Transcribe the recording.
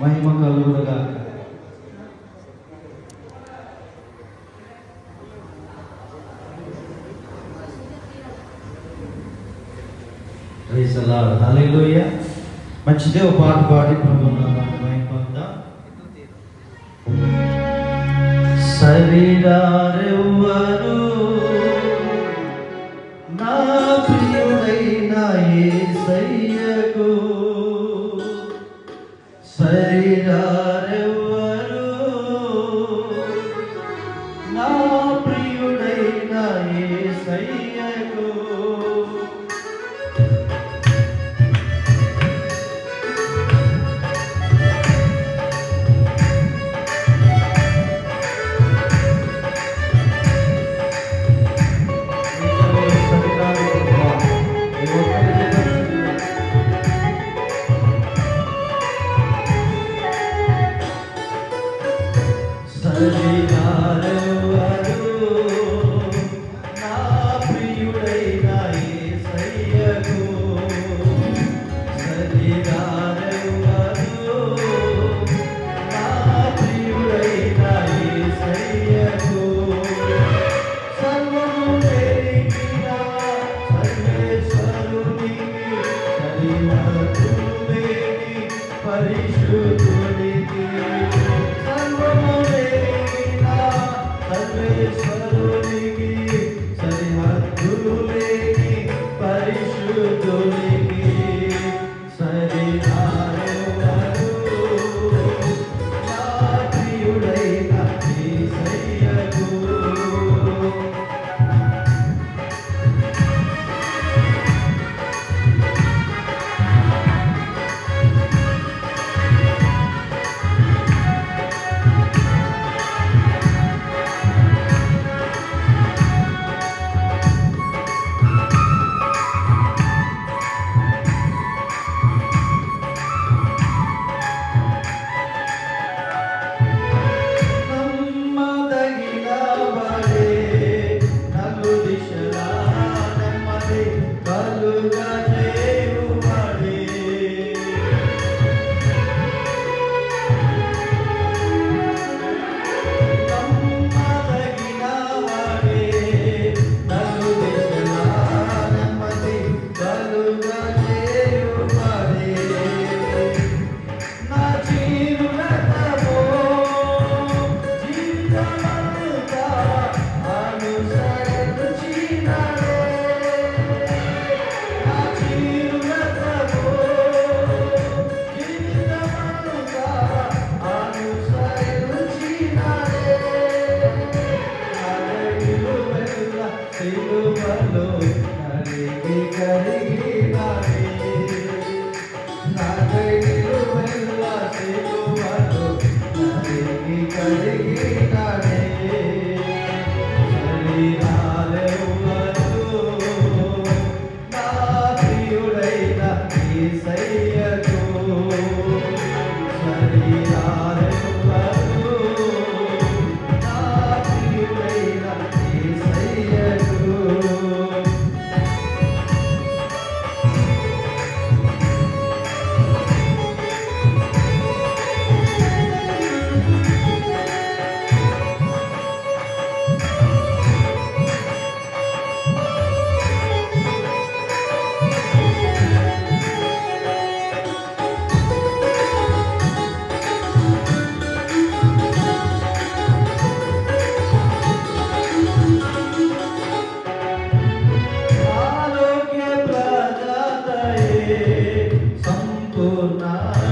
మహిమ కలుగుడుగా మంచిదే ఒక పాట పాడి మహిమ శరీరారే Sarira Paris, je alegria. না